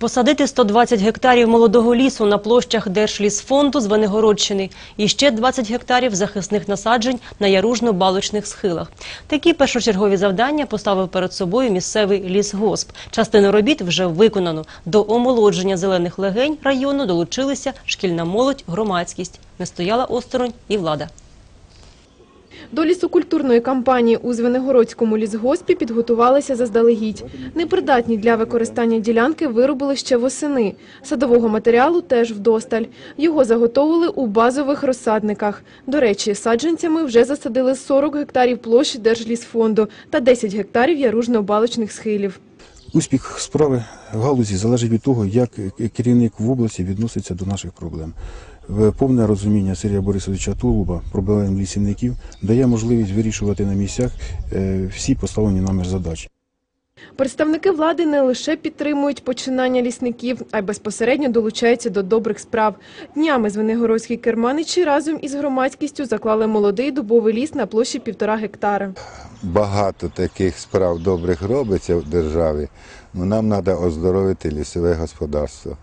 Посадити 120 гектарів молодого лісу на площах Держлісфонду з Венегородщини і ще 20 гектарів захисних насаджень на яружно-балочних схилах. Такі першочергові завдання поставив перед собою місцевий лісгосп. Частину робіт вже виконано. До омолодження зелених легень району долучилися шкільна молодь, громадськість. Не стояла осторонь і влада. До лісокультурної кампанії у Звенигородському лісгоспі підготувалися заздалегідь. Непридатні для використання ділянки виробили ще восени. Садового матеріалу теж вдосталь. Його заготовили у базових розсадниках. До речі, саджанцями вже засадили 40 гектарів площі Держлісфонду та 10 гектарів яружно-балочних схилів. Успіх справи в галузі залежить від того, як керівник в області відноситься до наших проблем. Повне розуміння Сергія Борисовича Тулуба проблем лісівників дає можливість вирішувати на місцях е, всі поставлені нами задачі. Представники влади не лише підтримують починання лісників, а й безпосередньо долучаються до добрих справ. Днями звенигородські керманичі разом із громадськістю заклали молодий дубовий ліс на площі півтора гектара. багато таких справ добрих робиться в державі, ну нам треба оздоровити лісове господарство.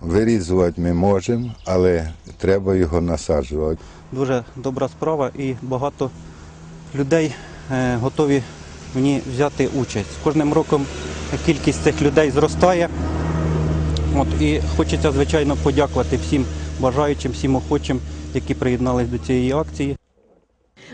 Вирізувати ми можемо, але треба його насаджувати. дуже добра справа і багато людей е, готові в ній взяти участь. З кожним роком кількість цих людей зростає. От, і хочеться, звичайно, подякувати всім бажаючим, всім охочим, які приєдналися до цієї акції.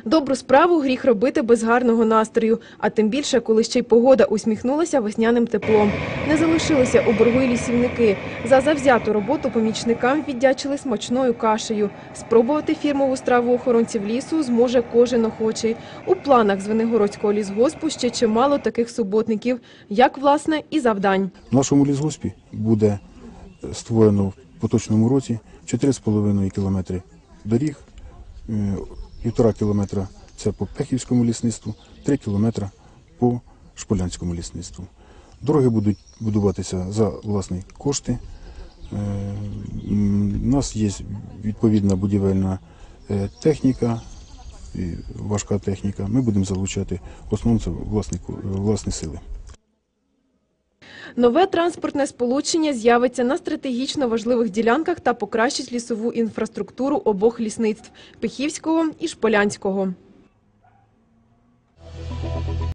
Добру справу гріх робити без гарного настрою, а тим більше, коли ще й погода усміхнулася весняним теплом. Не залишилися у боргу й лісівники. За завзяту роботу помічникам віддячили смачною кашею. Спробувати фірмову страву охоронців лісу зможе кожен охочий. У планах Звенигородського лісгоспу ще чимало таких суботників, як, власне, і завдань. В нашому лісгоспі буде створено в поточному році 4,5 кілометри доріг, е, півтора кілометра це по Пехівському лісництву, 3 кілометри по Шполянському лісництву. Дороги будуть будуватися за власні кошти. Е, У нас є відповідна будівельна е, техніка, важка техніка. Ми будемо залучати в основному власні, власні сили. Нове транспортне сполучення з'явиться на стратегічно важливих ділянках та покращить лісову інфраструктуру обох лісництв – Пихівського і Шполянського.